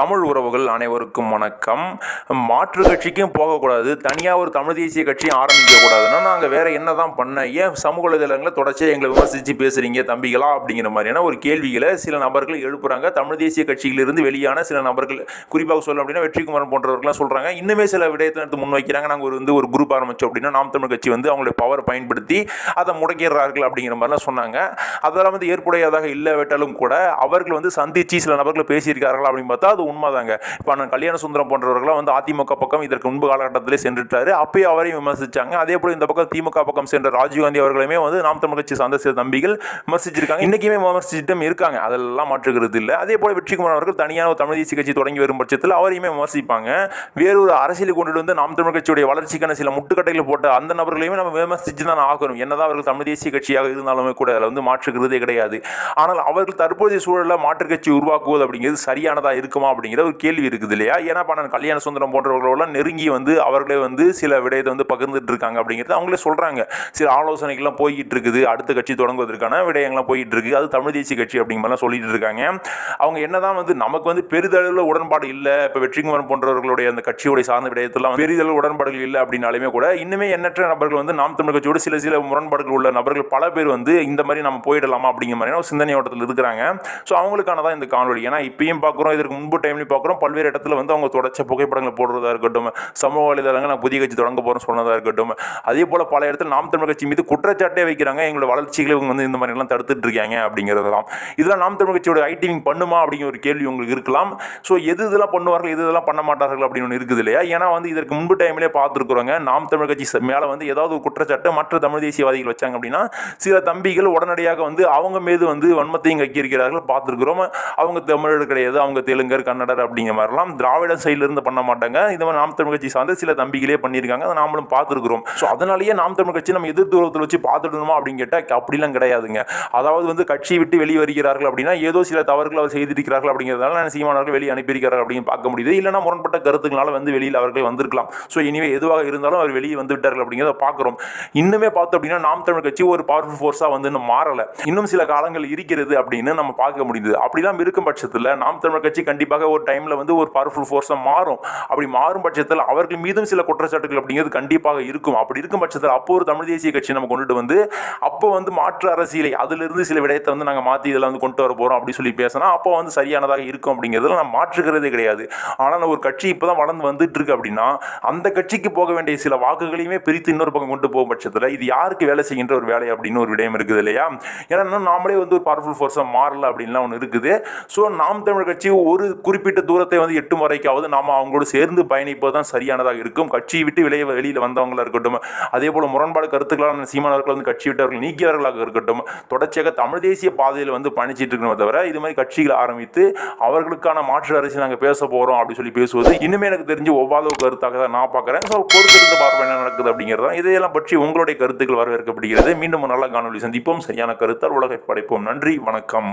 தமிழ் உறவுகள் அனைவருக்கும் வணக்கம். மாற்று கட்சிக்கும் போகக்கூடாது. தனியாக ஒரு தமிழ் தேசிய கட்சியும் ஆரம்பிக்கக்கூடாதுன்னா நாங்கள் வேற என்ன தான் பண்ண ஏன் சமூக வலைதளங்களை தொடர்ச்சியாக எங்களை விமர்சித்து பேசுகிறீங்க தம்பிகளா அப்படிங்கிற மாதிரியான ஒரு கேள்விகளை சில நபர்கள் எழுப்புறாங்க. தமிழ் தேசிய கட்சியிலிருந்து வெளியான சில நபர்கள் குறிப்பாக சொல்லணும் அப்படின்னா வெற்றிக்குமரன் போன்றவர்கள்லாம் சொல்கிறாங்க இன்னுமே சில விடயத்தை எடுத்து முன்வைக்கிறாங்க. நாங்கள் வந்து ஒரு குரூப் ஆரம்பித்தோம் அப்படின்னா நாம் தமிழ் கட்சி வந்து அவங்களுடைய பவர் பயன்படுத்தி அதை முடக்கிடுறார்கள் அப்படிங்கிற மாதிரிலாம் சொன்னாங்க. அதெல்லாம் வந்து ஏற்புடையதாக இல்லாவிட்டாலும் கூட அவர்கள் வந்து சந்தித்து சில நபர்கள் பேசியிருக்கார்கள் அப்படின்னு பார்த்தா அது உண்மைதாங்க. இப்போ நான் கல்யாண சுந்தரம் போன்றவர்களாம் வந்து அதிமுக பக்கம் இதற்கு முன்பு காலகட்டத்திலே சென்றுட்டாரு அப்பயே அவரையும் விமர்சிச்சாங்க. அதே போல் இந்த பக்கம் திமுக பக்கம் சென்ற ராஜீவ்காந்தி அவர்களையுமே வந்து நாம் தமிழ் கட்சி சார்ந்த சில தம்பிகள் விமர்சிச்சிருக்காங்க. இன்றைக்குமே விமர்சிச்சுட்டும் இருக்காங்க. அதெல்லாம் மாற்றுகிறது இல்லை. அதே போல் வெற்றிக்குமார் அவர்கள் தனியான ஒரு தமிழ் தேசிய கட்சி தொடங்கி வரும் பட்சத்தில் அவரையுமே விமர்சிப்பாங்க. வேறொரு அரசியல் கொண்டுட்டு வந்து நாம் தமிழ் கட்சியுடைய வளர்ச்சிக்கான சில முட்டுக்கட்டைகள் போட்ட அந்த நபர்களையுமே நம்ம விமர்சித்து தான் ஆகணும். என்னதான் அவர்கள் தமிழ் தேசிய கட்சியாக இருந்தாலுமே கூட அதில் வந்து மாற்றுகிறதே கிடையாது. ஆனால் அவர்கள் தற்போதைய சூழலில் மாற்றுக் கட்சி உருவாக்குவது அப்படிங்கிறது சரியானதாக இருக்குமா அப்படிங்கிற ஒரு கேள்வி இருக்குது இல்லையா? ஏன்னா பண்ண கல்யாண சுந்தரம் போன்றவர்களெல்லாம் நெருங்கி வந்து அவர்களே வந்து சில விடயத்தை வந்து பகிர்ந்துட்டு இருக்காங்க அப்படிங்கிறது அவங்களே சொல்கிறாங்க சில ஆலோசனைகள்லாம் போய்கிட்டு இருக்குது. அடுத்த கட்சி தொடங்குவதற்கான விடயங்கள்லாம் போய்கிட்டு இருக்குது அது தமிழ் தேசிய கட்சி அப்படிங்கிற சொல்லிட்டு இருக்காங்க. அவங்க என்னதான் வந்து நமக்கு வந்து பெரிதளவில் உடன்பாடு இல்லை. இப்போ வெற்றிக்குமரன் போன்றவர்களுடைய அந்த கட்சியோடைய சார்ந்த விடயத்தெல்லாம் பெரிதளவு உடன்பாடுகள் இல்லை அப்படின்னாலுமே கூட இன்னுமே எண்ணற்ற நபர்கள் வந்து நாம் தமிழ் கட்சியோட சில சில முரண்பாடுகள் உள்ள நபர்கள் பல பேர் வந்து இந்த மாதிரி நம்ம போயிடலாமா அப்படிங்கிற மாதிரியான ஒரு சிந்தனை ஓட்டத்தில் இருக்கிறாங்க. ஸோ அவங்களுக்கான தான் இந்த காணொலி ஏன்னா இப்பயும் பார்க்குறோம் இதற்கு முன்பு டைம்லையும் பார்க்குறோம். பல்வேறு இடத்துல வந்து அவங்க தொடர்ச்ச புகைப்படங்கள் போடுறதா இருக்கட்டும் சமூக வலைதளங்கள் நான் புதிய கட்சி தொடங்க போகிறோம் சொன்னதாக இருக்கட்டும் அதே போல் பல இடத்துல நாம் தமிழ் கட்சி மீது குற்றச்சாட்டே வைக்கிறாங்க. எங்களோட வளர்ச்சிகளை இவங்க வந்து இந்த மாதிரிலாம் தடுத்துட்டு இருக்காங்க அப்படிங்கிறதெல்லாம். இதெல்லாம் நாம் தமிழ் கட்சியோட ஐடிவிங் பண்ணுமா அப்படிங்கிற ஒரு கேள்வி உங்களுக்கு இருக்கலாம். ஸோ எது இதெல்லாம் பண்ணுவார்கள் எது இதெல்லாம் பண்ண மாட்டார்கள் அப்படின்னு ஒன்று இருக்குது இல்லையா? ஏன்னா வந்து இதற்கு முன்பு டைம்லேயே பார்த்துருக்குறோங்க நாம் தமிழ் கட்சி மேலே வந்து ஏதாவது ஒரு குற்றச்சாட்டு மற்ற தமிழ் தேசியவாதிகள் வச்சாங்க அப்படின்னா சில தம்பிகள் உடனடியாக வந்து அவங்க மீது வந்து வன்மத்தையும் கக்கியிருக்கிறார்கள். பார்த்துருக்குறோம். அவங்க தமிழர் கிடையாது அவங்க தெலுங்கர் கன்னடர் அப்படிங்கிற மாதிரிலாம் திராவிட சைட்லேருந்து பண்ண மாட்டாங்க. இந்த மாதிரி நாம் தமிழ் கட்சி சார்ந்த சில தம்பிகளே பண்ணியிருக்காங்க. அதை நாமளும் பார்த்துருக்குறோம். ஸோ அதனாலேயே நாம் தமிழ் கட்சி நம்ம எதிர் தூரத்தில் வச்சு பார்த்துடணுமா அப்படின்னு கேட்டால் அப்படிலாம் கிடையாதுங்க. அதாவது வந்து கட்சியை விட்டு வெளியே வருகிறார்கள் அப்படின்னா ஏதோ சில தவறுகள் அவர் செய்திருக்கிறார்கள் அப்படிங்கிறதால சீமானவர்கள் வெளியே அனுப்பியிருக்கிறார்கள் அப்படின்னு பார்க்க முடியுது. இல்லைனா முரண்பட்ட கருத்துக்களால் வந்து வெளியில் அவர்கள் வந்திருக்கலாம். ஸோ இனிமே எதுவாக இருந்தாலும் அவர் வெளியே வந்து விட்டார்கள் அப்படிங்கிறத பார்க்குறோம். இன்னுமே பார்த்தோம் அப்படின்னா நாம் தமிழ் கட்சி ஒரு பவர்ஃபுல் ஃபோர்ஸாக வந்து இன்னும் மாறலை. இன்னும் சில காலங்கள் இருக்கிறது அப்படின்னு நம்ம பார்க்க முடியுது. அப்படிலாம் இருக்கும் பட்சத்தில் நாம் தமிழ் கட்சி கண்டிப்பாக ஒரு டைமில் வந்து ஒரு பவர்ஃபுல் ஃபோர்ஸாக மாறும். அப்படி மாறும் பட்சத்தில் அவர்கள் மீதும் சில குற்றச்சாட்டுகள் அப்படிங்கிறது கண்டிப்பாக இருக்கும். அப்படி இருக்கும் பட்சத்தில் அப்போ ஒரு தமிழ் தேசிய கட்சி நம்ம கொண்டுட்டு வந்து அப்போ வந்து மாற்று அரசியலை அதிலிருந்து சில விடயத்தை வந்து நாங்கள் மாற்றி இதில் வந்து கொண்டு வர போகிறோம் அப்படி சொல்லி பேசினா அப்போ வந்து சரியானதாக இருக்கும் அப்படிங்கிறதுல நான் மாற்றுகிறதே கிடையாது. ஆனால் ஒரு கட்சி இப்போ தான் வளர்ந்து வந்துட்டு இருக்கு அப்படின்னா அந்த கட்சிக்கு போக வேண்டிய சில வாக்குகளையுமே பிரித்து இன்னொரு பக்கம் கொண்டு போகும் பட்சத்தில் இது யாருக்கு வேலை செய்கின்ற ஒரு வேலை அப்படின்னு ஒரு விடயம் இருக்குது இல்லையா? ஏன்னா இன்னும் நாமளே வந்து ஒரு பவர்ஃபுல் ஃபோர்ஸாக மாறல அப்படின்லாம் ஒன்று இருக்குது. ஸோ நாம் தமிழ் கட்சி ஒரு குறிப்பிட்ட தூரத்தை வந்து எட்டும் வரைக்காவது நாம் அவங்களோட சேர்ந்து பயணிப்பது தான் சரியானதாக இருக்கும். கட்சியை விட்டு விளைய வெளியில் வந்தவங்களா இருக்கட்டும் அதே போல் முரண்பாடு கருத்துக்களான சீமானவர்கள் வந்து கட்சி விட்டவர்கள் நீக்கியவர்களாக இருக்கட்டும் தொடர்ச்சியாக தமிழ் தேசிய பாதையில் வந்து பயணிச்சிட்டு இருக்கணுமே தவிர இது மாதிரி கட்சிகள் ஆரம்பித்து அவர்களுக்கான மாற்று அரசு நாங்கள் பேச போகிறோம் அப்படின்னு சொல்லி பேசுவது இன்னுமே எனக்கு தெரிஞ்சு ஒவ்வாத கருத்தாக தான் நான் பார்க்குறேன். ஸோ பொறுத்திருந்து பார்ப்போம் என்ன நடக்குது அப்படிங்கிறது இதையெல்லாம் பற்றி உங்களுடைய கருத்துக்கள் வரவேற்கப்படுகிறது. மீண்டும் நல்ல காணொலி சந்திப்போம். சரியான கருத்தால் உலகை படைப்போம். நன்றி வணக்கம்.